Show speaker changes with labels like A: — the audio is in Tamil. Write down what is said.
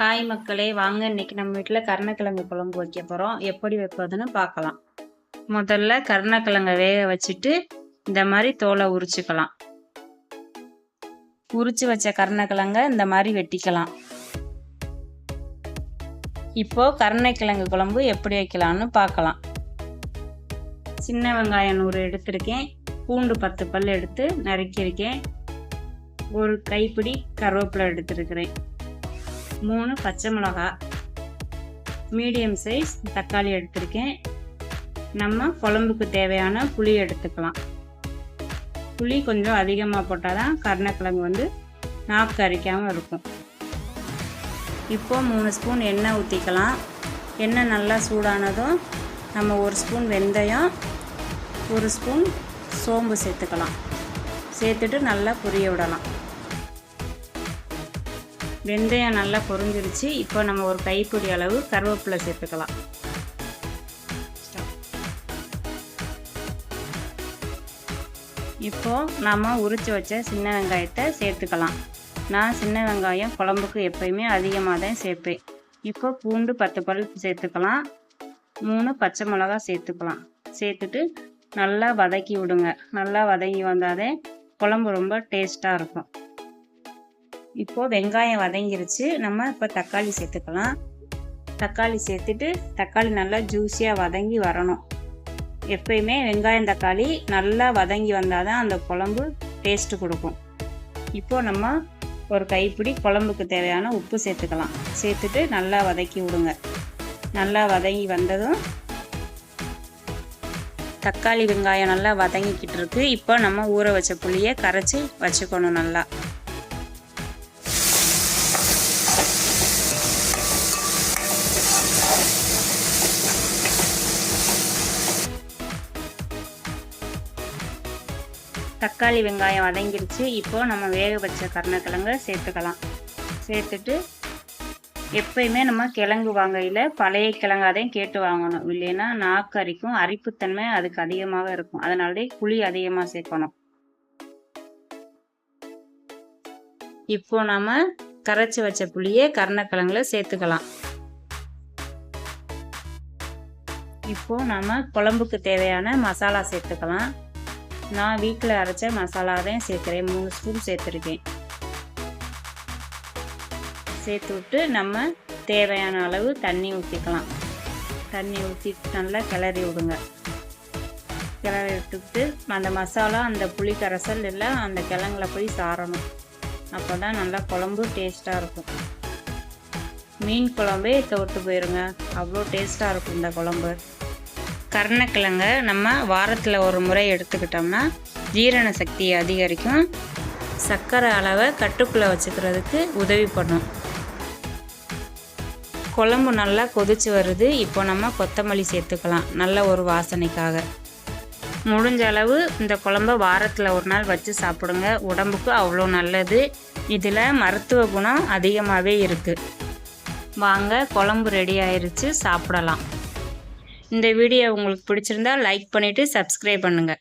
A: ஹாய் மக்களே வாங்க. இன்னைக்கு நம்ம வீட்டில் கருணக்கிழங்கு குழம்பு வைக்க போகிறோம் எப்படி வைப்பதுன்னு பார்க்கலாம். முதல்ல கருணக்கிழங்கை வேக வச்சுட்டு இந்த மாதிரி தோலை உரிச்சுக்கலாம். உரிச்சு வச்ச கருணக்கிழங்க இந்த மாதிரி வெட்டிக்கலாம். இப்போ கருணைக்கிழங்கு குழம்பு எப்படி வைக்கலாம்னு பார்க்கலாம். சின்ன வெங்காயம் நூறு எடுத்திருக்கேன். பூண்டு பத்து பல் எடுத்து நறுக்கியிருக்கேன். ஒரு கைப்பிடி கருவேப்பிலை எடுத்திருக்கிறேன். மூணு பச்சை மிளகா. மீடியம் சைஸ் தக்காளி எடுத்திருக்கேன். நம்ம குழம்புக்கு தேவையான புளி எடுத்துக்கலாம். புளி கொஞ்சம் அதிகமாக போட்டால் தான் கருணக்கிழங்கு வந்து நாக்கு அரைக்காமல் இருக்கும். இப்போது மூணு ஸ்பூன் எண்ணெய் ஊற்றிக்கலாம் எண்ணெய் நல்லா சூடானதும் நம்ம ஒரு ஸ்பூன் வெந்தயம் ஒரு ஸ்பூன் சோம்பு சேர்த்துக்கலாம். சேர்த்துட்டு நல்லா பொரிய விடலாம். வெந்தயம் நல்லா பொரிஞ்சிருச்சு. இப்போ நம்ம ஒரு கைப்பிடி அளவு கருவேப்பிலை சேர்த்துக்கலாம். இப்போ நாம் உரித்து வச்ச சின்ன வெங்காயத்தை சேர்த்துக்கலாம். நான் சின்ன வெங்காயம் குழம்புக்கு எப்பயுமே அதிகமாக தான் சேர்ப்பேன். இப்போ பூண்டு பத்து பல் சேர்த்துக்கலாம். மூணு பச்சை மிளகா சேர்த்துக்கலாம். சேர்த்துட்டு நல்லா வதக்கி விடுங்க. நல்லா வதங்கி வந்தாதே குழம்பு ரொம்ப டேஸ்ட்டாக இருக்கும். இப்போது வெங்காயம் வதங்கிருச்சு. நம்ம இப்போ தக்காளி சேர்த்துக்கலாம். தக்காளி சேர்த்துட்டு தக்காளி நல்லா ஜூஸியாக வதங்கி வரணும். எப்பயுமே வெங்காயம் தக்காளி நல்லா வதங்கி வந்தால் தான் அந்த குழம்பு டேஸ்ட்டு கொடுக்கும். இப்போ நம்ம ஒரு கைப்பிடி குழம்புக்கு தேவையான உப்பு சேர்த்துக்கலாம். சேர்த்துட்டு நல்லா வதக்கி விடுங்க. நல்லா வதங்கி வந்ததும் தக்காளி வெங்காயம் நல்லா வதங்கிக்கிட்டு இருக்கு. இப்போ நம்ம ஊற வச்ச புளியை கரைச்சி வச்சுக்கணும் நல்லா. தக்காளி வெங்காயம் வதங்கிருச்சு. இப்போ நம்ம வேக வச்ச கருணக்கிழங்க சேர்த்துக்கலாம். சேர்த்துட்டு எப்பயுமே நம்ம கிழங்கு வாங்கையில் பழைய கிழங்காதையும் கேட்டு வாங்கணும். இல்லைன்னா நாக்கு அரிக்கும். அரிப்புத்தன்மை அதுக்கு அதிகமாக இருக்கும். அதனாலே புளி அதிகமாக சேர்க்கணும். இப்போ நாம கரைச்சி வச்ச புளியை கருணக்கிழங்குல சேர்த்துக்கலாம். இப்போ நாம குழம்புக்கு தேவையான மசாலா சேர்த்துக்கலாம். நான் வீட்டில் அரைச்ச மசாலா தான் சேர்க்குறேன். மூணு ஸ்பூன் சேர்த்துருக்கேன். சேர்த்து விட்டு நம்ம தேவையான அளவு தண்ணி ஊற்றிக்கலாம் தண்ணி ஊற்றி நல்லா கிளறி விடுங்க. கிளறி விட்டுவிட்டு அந்த மசாலா அந்த புளி கரைசல் எல்லாம் அந்த கிழங்குல போய் சாரணும் அப்போ தான் நல்லா குழம்பு டேஸ்ட்டாக இருக்கும். மீன் குழம்பே தொட்டு போயிருங்க. அவ்வளோ டேஸ்ட்டாக இருக்கும் இந்த குழம்பு. கருணக்கிழங்க நம்ம வாரத்தில் ஒரு முறை எடுத்துக்கிட்டோம்னா ஜீரண சக்தியை அதிகரிக்கும். சர்க்கரை அளவை கட்டுக்குள்ளே வச்சுக்கிறதுக்கு உதவி பண்ணும். குழம்பு நல்லா கொதிச்சு வருது. இப்போ நம்ம கொத்தமல்லி சேர்த்துக்கலாம். நல்ல ஒரு வாசனைக்காக. முடிஞ்ச அளவு இந்த குழம்ப வாரத்தில் ஒரு நாள் வச்சு சாப்பிடுங்க. உடம்புக்கு அவ்வளோ நல்லது. இதில் மருத்துவ குணம் அதிகமாகவே இருக்குது வாங்க குழம்பு ரெடி ஆயிடுச்சு சாப்பிடலாம். இந்த வீடியோ உங்களுக்கு பிடிச்சிருந்தா லைக் பண்ணிவிட்டு சப்ஸ்கிரைப் பண்ணுங்கள்